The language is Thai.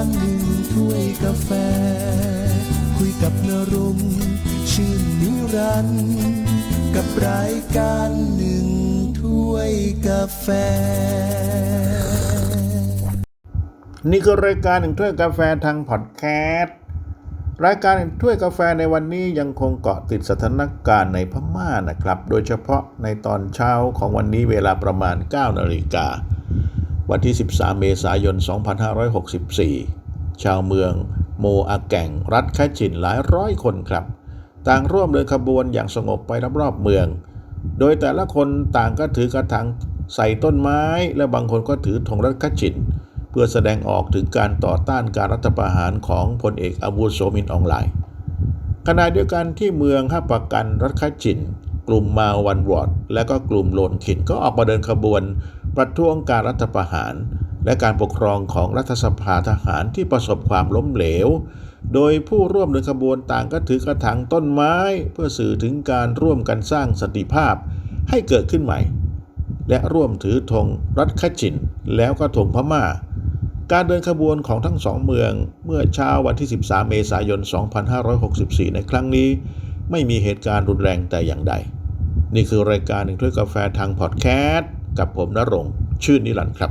ารหนึ่งถ้วยกาแฟ คุยกับนรุมณ์ชื่นนิรันด์กับรายการหนึ่งถ้วยกาแฟ นี่คือรายการหนึ่งถ้วยกาแฟทางพอดแคสต์รายการหนึ่งถ้วยกาแฟในวันนี้ยังคงเกาะติดสถานการณ์ในพม่านะครับ โดยเฉพาะในตอนเช้าของวันนี้เวลาประมาณ 9 นาฬิกา วันที่ 13 เมษายน 2564 ชาวเมืองโมอาแก่งรัฐแคชินหลายร้อยคนครับ ต่างร่วมเดินขบวนอย่างสงบไปรอบๆเมือง โดยแต่ละคนต่างก็ถือกระถางใส่ต้นไม้ และบางคนก็ถือธงรัฐคชิน เพื่อแสดงออกถึงการต่อต้านการรัฐประหารของพลเอกอาวุโสมินอองไลขณะเดียวกันที่เมืองฮับปะกันรัฐคชิน กลุ่มมาวันวอดและก็กลุ่มโลนขินก็ออกมาเดินขบวน ประท้วงการรัฐประหาร และการปกครองของรัฐสภาทหารที่ประสบความล้มเหลว โดยผู้ร่วมเดินขบวนต่างก็ถือกระถางต้นไม้ เพื่อสื่อถึงการร่วมกันสร้างสันติภาพให้เกิดขึ้นใหม่ และร่วมถือธงรัฐคชิน แล้วก็ธงพม่า การเดินขบวนของทั้งสองเมืองเมื่อเช้าวันที่ 13 เมษายน 2564 ในครั้งนี้ ไม่มีเหตุการณ์รุนแรงแต่อย่างใด นี่คือรายการหนึ่งถ้วยกาแฟทางพอดแคสต์ กับผมนรงชื่อนิรันดร์ครับ